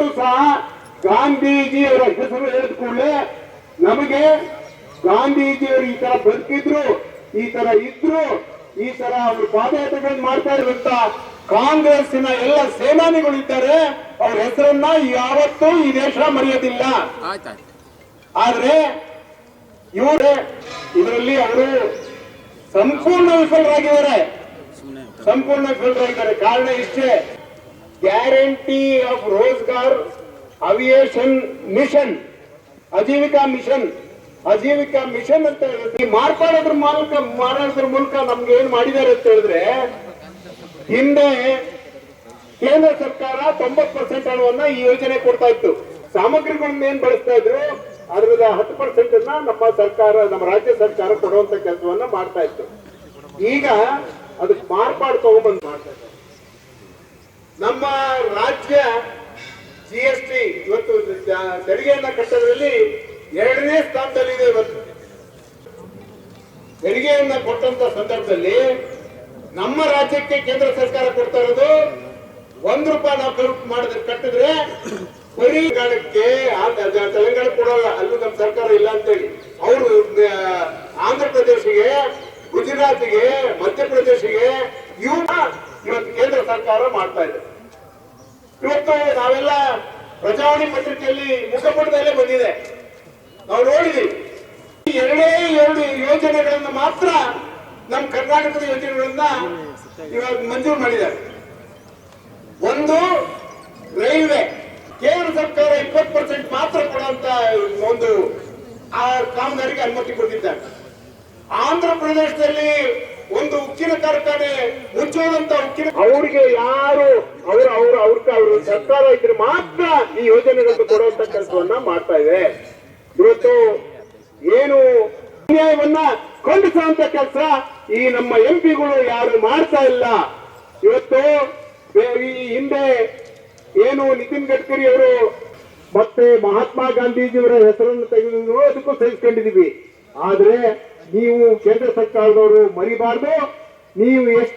ಇವತ್ತು ಸಹ ಗಾಂಧೀಜಿಯವರ ಹೆಸರು ಹೇಳಿದ ಕೂಡಲೇ ನಮಗೆ ಗಾಂಧೀಜಿಯವರು ಈ ತರ ಬದುಕಿದ್ರು, ಈ ತರ ಇದ್ರು, ಈ ತರ ಅವರು ಪಾದಯಾತ್ರೆಗಳನ್ನು ಮಾಡ್ತಾ ಇರುವಂತ ಕಾಂಗ್ರೆಸ್ಸಿನ ಎಲ್ಲ ಸೇನಾನಿಗಳು ಇದ್ದಾರೆ, ಅವ್ರ ಹೆಸರನ್ನ ಯಾವತ್ತೂ ಈ ದೇಶ ಮರೆಯೋದಿಲ್ಲ. ಆದ್ರೆ ಇವರೇ, ಇದರಲ್ಲಿ ಅವರು ಸಂಪೂರ್ಣ ವಿಫಲರಾಗಿದ್ದಾರೆ. ಸಂಪೂರ್ಣ ವಿಫಲರಾಗಿದ್ದಾರೆ. ಕಾರಣ ಇಷ್ಟೇ. Guarantee of Rozgar aviation mission, Ajeevika mission Ajeevika mission ಅಂತ ಹೇಳಿದ್ರೆ ಮಾರ್ಪಾಡೋದ್ರ ಮೂಲಕ ಮಾಡೋದ್ರ ಮೂಲಕ ನಮ್ಗೆ ಏನ್ ಮಾಡಿದ್ದಾರೆ ಅಂತ ಹೇಳಿದ್ರೆ, ಹಿಂದೆ ಕೇಂದ್ರ ಸರ್ಕಾರ ತೊಂಬತ್ ಪರ್ಸೆಂಟ್ ಹಣವನ್ನ ಈ ಯೋಜನೆ ಕೊಡ್ತಾ ಇತ್ತು. ಸಾಮಗ್ರಿಗಳನ್ನ ಏನ್ ಬಳಸ್ತಾ ಇದ್ರು? ಅದ್ರದ ಹತ್ತು ಪರ್ಸೆಂಟ್ ಅನ್ನ ನಮ್ಮ ಸರ್ಕಾರ, ನಮ್ಮ ರಾಜ್ಯ ಸರ್ಕಾರ ಕೊಡುವಂತ ಕೆಲಸವನ್ನ ಮಾಡ್ತಾ ಇತ್ತು. ಈಗ ಅದಕ್ಕೆ ಮಾರ್ಪಾಡ್ ತಗೊಂಡ್ಬಂದು ಮಾಡ್ತಾ ಇದ್ದಾರೆ. ನಮ್ಮ ರಾಜ್ಯ ಜಿ ಎಸ್ ಟಿ ಇವತ್ತು ತೆರಿಗೆಯನ್ನ ಕಟ್ಟೋದ್ರಲ್ಲಿ ಎರಡನೇ ಸ್ಥಾನದಲ್ಲಿದೆ ಇವತ್ತು. ತೆರಿಗೆಯನ್ನ ಕೊಟ್ಟಂತ ಸಂದರ್ಭದಲ್ಲಿ ನಮ್ಮ ರಾಜ್ಯಕ್ಕೆ ಕೇಂದ್ರ ಸರ್ಕಾರ ಕೊಡ್ತಾ ಇರೋದು ಒಂದ್ ರೂಪಾಯಿ ನಾವು ಕರೆಕ್ಟ್ ಮಾಡಿದ್ರೆ ಕಟ್ಟಿದ್ರೆ ಬರೀ ಆ ತೆಲಂಗಾಣ ಕೊಡೋಲ್ಲ ಅಲ್ಲೂ ನಮ್ಮ ಸರ್ಕಾರ ಇಲ್ಲ ಅಂತೇಳಿ. ಅವರು ಆಂಧ್ರ ಪ್ರದೇಶಿಗೆ, ಗುಜರಾತ್ಗೆ, ಮಧ್ಯಪ್ರದೇಶಿಗೆ ಇವನ್ನ ಇವತ್ತು ಕೇಂದ್ರ ಸರ್ಕಾರ ಮಾಡ್ತಾ ಇದೆ. ಇವತ್ತು ನಾವೆಲ್ಲ ಪ್ರಜಾವಾಣಿ ಪತ್ರಿಕೆಯಲ್ಲಿ ಮುಖಪುಟದಲ್ಲೇ ಬಂದಿದೆ. ನಾವು ನೋಡಿದೀವಿ. ಎರಡೇ ಎರಡು ಯೋಜನೆಗಳನ್ನು ಮಾತ್ರ ನಮ್ಮ ಕರ್ನಾಟಕದ ಯೋಜನೆಗಳನ್ನ ಇವಾಗ ಮಂಜೂರು ಮಾಡಿದ್ದಾರೆ. ಒಂದು ರೈಲ್ವೆ, ಕೇಂದ್ರ ಸರ್ಕಾರ ಇಪ್ಪತ್ತು ಪರ್ಸೆಂಟ್ ಮಾತ್ರ ಕೊಡುವಂತ ಒಂದು ಆ ಕಾಮಗಾರಿಗೆ ಅನುಮತಿ ಕೊಟ್ಟಿದ್ದಾರೆ. ಆಂಧ್ರ ಪ್ರದೇಶದಲ್ಲಿ ಒಂದು ಉಕ್ಕಿನ ಕಾರ್ಖಾನೆ ಮುಚ್ಚುವಂತ ಉಕ್ಕಿನ ಅವರಿಗೆ ಯಾರು ಅವ್ರ ಸರ್ಕಾರ ಇದ್ರೆ ಮಾತ್ರ ಈ ಯೋಜನೆಗಳನ್ನು ಕೊಡುವಂತ ಕೆಲಸವನ್ನ ಮಾಡ್ತಾ ಇದೆ. ಇವತ್ತು ಏನು ಅನ್ಯಾಯವನ್ನ ಖಂಡಿಸುವಂತ ಕೆಲಸ ಈ ನಮ್ಮ ಎಂಪಿಗಳು ಯಾರು ಮಾಡ್ತಾ ಇಲ್ಲ. ಇವತ್ತು ಈ ಹಿಂದೆ ಏನು ನಿತಿನ್ ಗಡ್ಕರಿ ಅವರು ಮತ್ತೆ ಮಹಾತ್ಮ ಗಾಂಧೀಜಿಯವರ ಹೆಸರನ್ನು ತೆಗೆದು ಅದಕ್ಕೂ ಸಹಿಸ್ಕೊಂಡಿದೀವಿ ಆದ್ರೆ ನೀವು ಕೇಂದ್ರ ಸರ್ಕಾರದವರು ಮರಿಬಾರ್ದು. ನೀವು ಎಷ್ಟು